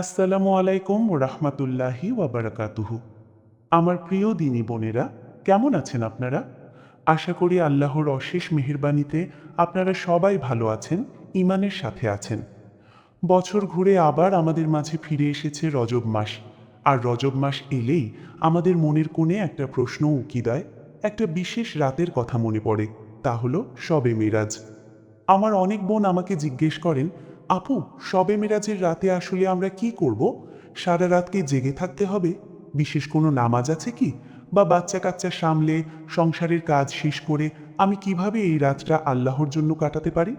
আসসালামু আলাইকুম রহমতুল্লাহি ওয়াবারাকাতুহু আমার প্রিয় দিনী বোনেরা, কেমন আছেন আপনারা? আশা করি আল্লাহর অশেষ মেহেরবানিতে আপনারা সবাই ভালো আছেন ইমানের সাথে আছেন। বছর ঘুরে আবার আমাদের মাঝে ফিরে এসেছে রজব মাস। আর রজব মাস এলেই আমাদের মনের কোণে একটা প্রশ্ন উকি দেয়, একটা বিশেষ রাতের কথা মনে পড়ে, তা হলো শবে মিরাজ। আমার অনেক বোন আমাকে জিজ্ঞেস করেন আপু শবে মেরাজের রাতে আসলে আমরা কি করব? সারা রাতকে জেগে থাকতে হবে? বিশেষ কোনো নামাজ আছে কি? বা বাচ্চা কাচ্চা সামলে সংসারের কাজ শেষ করে আমি কীভাবে এই রাতটা আল্লাহর জন্য কাটাতে পারি?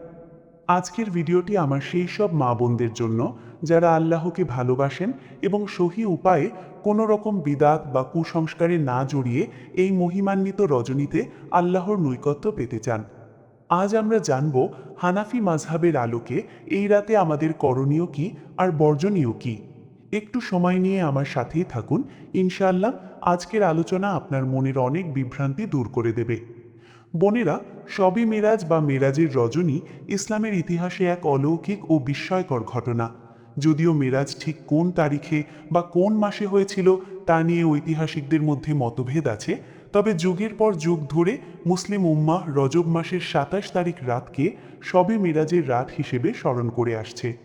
আজকের ভিডিওটি আমার সেই সব মা বোনদের জন্য যারা আল্লাহকে ভালোবাসেন এবং সহি উপায়ে কোনো রকম বিদাত বা কুসংস্কারে না জড়িয়ে এই মহিমান্বিত রজনীতে আল্লাহর নৈকত্য পেতে চান। আজ আমরা জানব হানাফি মাঝহাবের আলোকে এই রাতে আমাদের করণীয় কি আর বর্জনীয় কি। একটু সময় নিয়ে আমার সাথেই থাকুন, ইনশাআল্লাহ আজকের আলোচনা আপনার মনের অনেক বিভ্রান্তি দূর করে দেবে। বোনেরা শবে মেরাজ বা মেরাজের রজনী ইসলামের ইতিহাসে এক অলৌকিক ও বিস্ময়কর ঘটনা। যদিও মেরাজ ঠিক কোন তারিখে বা কোন মাসে হয়েছিল তা নিয়ে ঐতিহাসিকদের মধ্যে মতভেদ আছে তবে যুগের পর যুগ ধরে মুসলিম উম্মাহ রজব মাসের সাতাশ তারিখ রাতকে সবে মেরাজের রাত হিসেবে স্মরণ করে আসছে।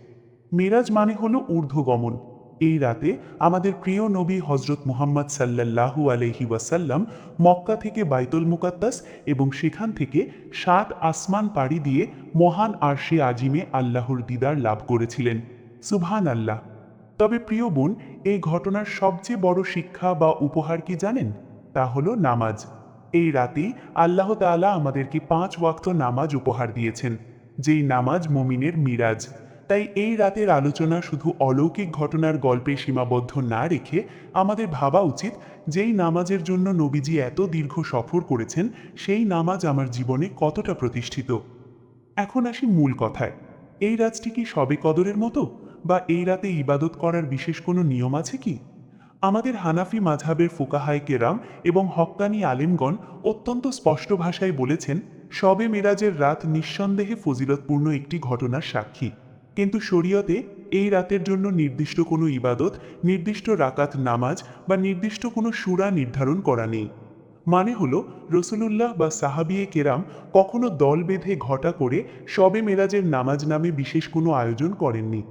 মেরাজ মানে হলো ঊর্ধ্বগমন। এই রাতে আমাদের প্রিয় নবী হজরত মুহাম্মদ সাল্লাল্লাহু আলহি ওয়াসাল্লাম মক্কা থেকে বাইতুল মুকাদ্দাস এবং সেখান থেকে সাত আসমান পাড়ি দিয়ে মহান আরশে আজিমে আল্লাহর দিদার লাভ করেছিলেন। সুবহান আল্লাহ তবে প্রিয় বোন, এই ঘটনার সবচেয়ে বড় শিক্ষা বা উপহার কি জানেন? তা হলো নামাজ। এই রাতেই আল্লাহ তাআলা আমাদেরকে পাঁচ ওয়াক্ত নামাজ উপহার দিয়েছেন, যেই নামাজ মমিনের মিরাজ। তাই এই রাতের আলোচনা শুধু অলৌকিক ঘটনার গল্পে সীমাবদ্ধ না রেখে আমাদের ভাবা উচিত যেই নামাজের জন্য নবীজি এত দীর্ঘ সফর করেছেন, সেই নামাজ আমার জীবনে কতটা প্রতিষ্ঠিত। এখন আসি মূল কথায়। এই রাতটি কি সবে কদরের মতো? বা এই রাতে ইবাদত করার বিশেষ কোনো নিয়ম আছে কি? আমাদের হানাফি মাঝহাবের ফুকাহায় কেরাম এবং হক্কানি আলেমগণ অত্যন্ত স্পষ্ট ভাষায় বলেছেন শবে মেরাজের রাত নিঃসন্দেহে ফজিলতপূর্ণ একটি ঘটনার সাক্ষী। কিন্তু শরীয়তে এই রাতের জন্য নির্দিষ্ট কোনো ইবাদত, নির্দিষ্ট রাকাত নামাজ বা নির্দিষ্ট কোনো সুরা নির্ধারণ করা নেই। মানে হলো, রসুলুল্লাহ বা সাহাবিয়ে কেরাম কখনো দল বেঁধে ঘটা করে শবে মেরাজের নামাজ নামে বিশেষ কোনো আয়োজন করেননি।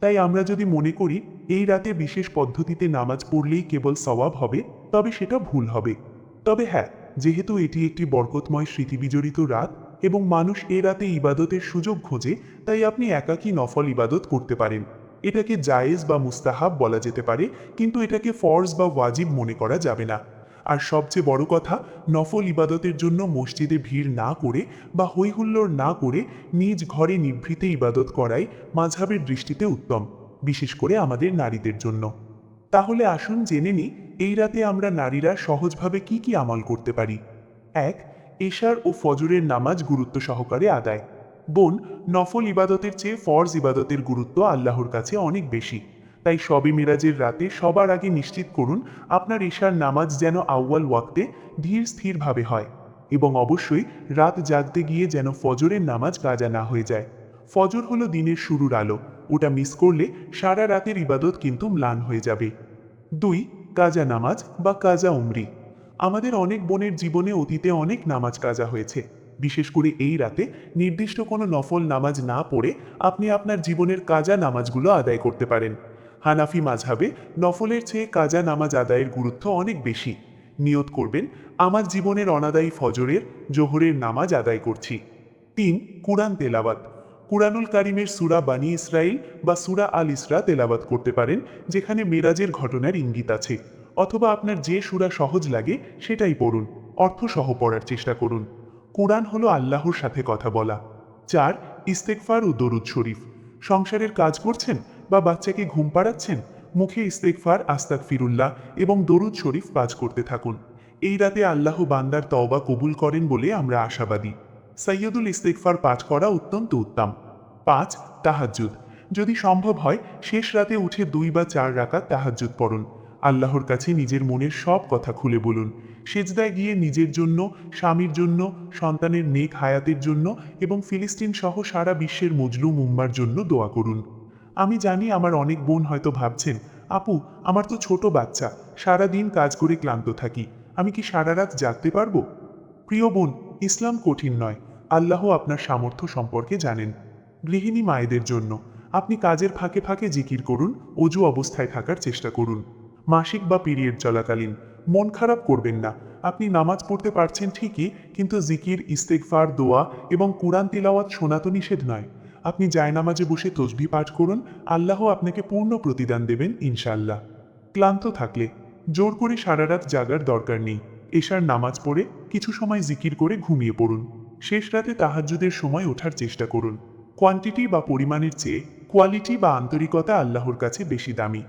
তাই আমরা যদি মনে করি এই রাতে বিশেষ পদ্ধতিতে নামাজ পড়লেই কেবল সওয়াব হবে, তবে সেটা ভুল হবে। তবে হ্যাঁ যেহেতু এটি একটি বরকতময় স্মৃতিবিজড়িত রাত এবং মানুষ এ রাতে ইবাদতের সুযোগ খোঁজে, তাই আপনি একাকী নফল ইবাদত করতে পারেন। এটাকে জায়েজ বা মুস্তাহাব বলা যেতে পারে, কিন্তু এটাকে ফরজ বা ওয়াজিব মনে করা যাবে না। আর সবচেয়ে বড় কথা, নফল ইবাদতের জন্য মসজিদে ভিড় না করে বা হৈহুল্লোড় না করে নিজ ঘরে নিভৃতে ইবাদত করাই মাঝহাবের দৃষ্টিতে উত্তম। বিশেষ করে আমাদের নারীদের জন্য। তাহলে আসুন জেনে নিই, এই রাতে আমরা নারীরা সহজভাবে কি কি আমল করতে পারি। এক, এশার ও ফজরের নামাজ গুরুত্ব সহকারে আদায়। বোন, নফল ইবাদতের চেয়ে ফরজ ইবাদতের গুরুত্ব আল্লাহর কাছে অনেক বেশি। তাই সবে মিরাজের রাতে সবার আগে নিশ্চিত করুন, আপনার এশার নামাজ যেন আউয়াল ওয়াক্তে ধীর স্থিরভাবে হয় এবং অবশ্যই রাত জাগতে গিয়ে যেন ফজরের নামাজ কাজা না হয়ে যায়। ফজর হলো দিনের শুরুর আলো ওটা মিস করলে সারা রাতের ইবাদত কিন্তু ম্লান হয়ে যাবে। দুই, কাজা নামাজ বা কাজা উমরি। আমাদের অনেক বোনের জীবনে অতীতে অনেক নামাজ কাজা হয়েছে। বিশেষ করে এই রাতে নির্দিষ্ট কোনো নফল নামাজ না পড়ে আপনি আপনার জীবনের কাজা নামাজগুলো আদায় করতে পারেন। হানাফি মাঝহাবে নফলের চেয়ে কাজা নামাজ আদায়ের গুরুত্ব অনেক বেশি। নিয়ত করবেন, আমার জীবনের অনাদায়ী ফজরের, জোহরের নামাজ আদায় করছি। তিন, কুরআন তেলাওয়াত। কুরআনুল কারিমের সুরা বানি ইসরাইল বা সুরা আল ইসরা তেলাওয়াত করতে পারেন, যেখানে মেরাজের ঘটনার ইঙ্গিত আছে। অথবা আপনার যে সুরা সহজ লাগে, সেটাই পড়ুন। অর্থ সহ পড়ার চেষ্টা করুন। কোরআন হলো আল্লাহর সাথে কথা বলা। চার ইস্তেকফার ও দরুদ শরীফ। সংসারের কাজ করছেন বা বাচ্চাকে ঘুম পাড়াচ্ছেন? মুখে ইস্তেকফার আস্তাক ফিরুল্লাহ এবং দরুদ শরীফ পাজ করতে থাকুন। এই রাতে আল্লাহ বান্দার তওবা কবুল করেন বলে আমরা আশাবাদী। সৈয়দুল ইস্তেকফার পাঠ করা অত্যন্ত উত্তম। পাঁচ, তাহাজ্জুদ। যদি সম্ভব হয়, শেষ রাতে উঠে দুই বা চার রাকাত তাহাজ্জুদ পড়ুন। আল্লাহর কাছে নিজের মনের সব কথা খুলে বলুন। সেজদায় গিয়ে নিজের জন্য, স্বামীর জন্য, সন্তানের নেক হায়াতের জন্য এবং ফিলিস্তিন সহ সারা বিশ্বের মজলুম উম্মার জন্য দোয়া করুন। আমি জানি আমার অনেক বোন হয়তো ভাবছেন, আপু, আমার তো ছোট বাচ্চা সারা দিন কাজ করে ক্লান্ত থাকি, আমি কি সারা রাত জাগতে পারব? প্রিয় বোন, ইসলাম কঠিন নয়। আল্লাহ আপনার সামর্থ্য সম্পর্কে জানেন। গৃহিণী মায়েদের জন্য আপনি কাজের ফাঁকে ফাঁকে জিকির করুন, অজু অবস্থায় থাকার চেষ্টা করুন। মাসিক বা পিরিয়ড চলাকালীন মন খারাপ করবেন না। আপনি নামাজ পড়তে পারছেন ঠিকই, কিন্তু জিকির ইস্তেকফার দোয়া এবং কুরআন তিলাওয়াত শোনা তো নিষেধ নয়। আপনি জায়নামাজে বসে তসবি পাঠ করুন, আল্লাহ আপনাকে পূর্ণ প্রতিদান দেবেন ইনশাল্লাহ ক্লান্ত থাকলে, জোর করে সারা রাত জাগার দরকার নেই। এশার নামাজ পড়ে কিছু সময় জিকির করে ঘুমিয়ে পড়ুন। শেষ রাতে তাহাজ্জুদের সময় ওঠার চেষ্টা করুন। কোয়ান্টিটি বা পরিমাণের চেয়ে কোয়ালিটি বা আন্তরিকতা আল্লাহর কাছে বেশি দামি।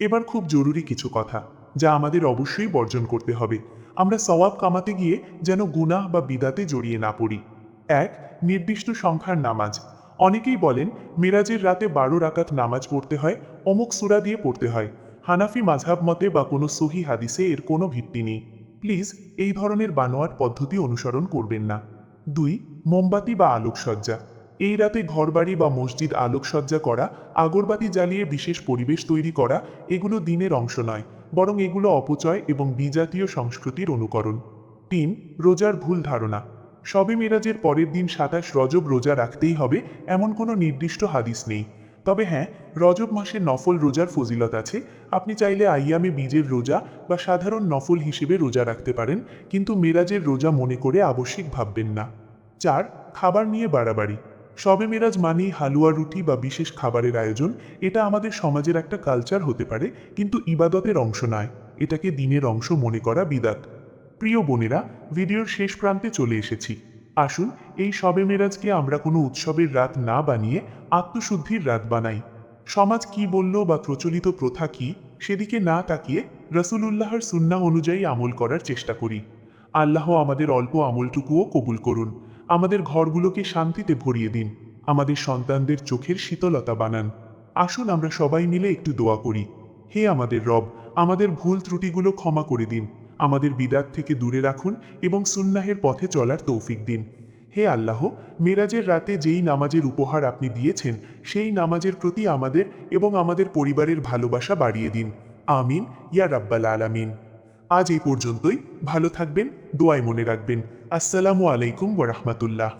এবার খুব জরুরি কিছু কথা, যা আমাদের অবশ্যই বর্জন করতে হবে। আমরা সওয়াব কামাতে গিয়ে যেন গুনাহ বা বিদাতে জড়িয়ে না পড়ি। এক, নির্দিষ্ট সংখ্যার নামাজ। অনেকেই বলেন, মিরাজের রাতে বারো রাকাত নামাজ পড়তে হয়, অমুক সুরা দিয়ে পড়তে হয়। হানাফি মাঝহাব মতে বা কোনো সহি হাদিসে এর কোনো ভিত্তি নেই। প্লিজ এই ধরনের বানোয়ার পদ্ধতি অনুসরণ করবেন না। দুই, মোমবাতি বা আলোকসজ্জা। এই রাতে ঘরবাড়ি বা মসজিদ আলোকসজ্জা করা, আগরবাতি জ্বালিয়ে বিশেষ পরিবেশ তৈরি করা, এগুলো দিনের অংশ নয়, বরং এগুলো অপচয় এবং বিজাতীয় সংস্কৃতির অনুকরণ। তিন, রোজার ভুল ধারণা। সবে মেরাজের পরের দিন সাতাশ রজব রোজা রাখতেই হবে, এমন কোনো নির্দিষ্ট হাদিস নেই। তবে হ্যাঁ রজব মাসে নফল রোজার ফজিলত আছে। আপনি চাইলে আইয়ামে বীজের রোজা বা সাধারণ নফল হিসেবে রোজা রাখতে পারেন, কিন্তু মেরাজের রোজা মনে করে আবশ্যিক ভাববেন না। চার, খাবার নিয়ে বাড়াবাড়ি। শবে মেরাজ মানেই হালুয়া রুটি বা বিশেষ খাবারের আয়োজন। এটা আমাদের সমাজের একটা কালচার হতে পারে, কিন্তু ইবাদতের অংশ নয়। এটাকে দিনের অংশ মনে করা বিদাত। প্রিয় বোনেরা, ভিডিওর শেষ প্রান্তে চলে এসেছি। আসুন, এই শবে মেরাজকে আমরা কোনো উৎসবের রাত না বানিয়ে আত্মশুদ্ধির রাত বানাই। সমাজ কি বলল বা প্রচলিত প্রথা কি, সেদিকে না তাকিয়ে রসুলুল্লাহর সুন্না অনুযায়ী আমল করার চেষ্টা করি। আল্লাহ আমাদের অল্প আমলটুকুও কবুল করুন। আমাদের ঘরগুলোকে শান্তিতে ভরিয়ে দিন। আমাদের সন্তানদের চোখের শীতলতা বানান। আসুন আমরা সবাই মিলে একটু দোয়া করি। হে আমাদের রব, আমাদের ভুল ত্রুটিগুলো ক্ষমা করে দিন। আমাদের বিদাত থেকে দূরে রাখুন এবং সুন্নাহের পথে চলার তৌফিক দিন। হে আল্লাহ, মেরাজের রাতে যেই নামাজের উপহার আপনি দিয়েছেন, সেই নামাজের প্রতি আমাদের এবং আমাদের পরিবারের ভালোবাসা বাড়িয়ে দিন। আমিন, ইয়া রাব্বাল আলামিন। আজ এই পর্যন্তই। ভালো থাকবেন, দোয়ায় মনে রাখবেন। আসসালামু আলাইকুম ওরহমতুল্লাহ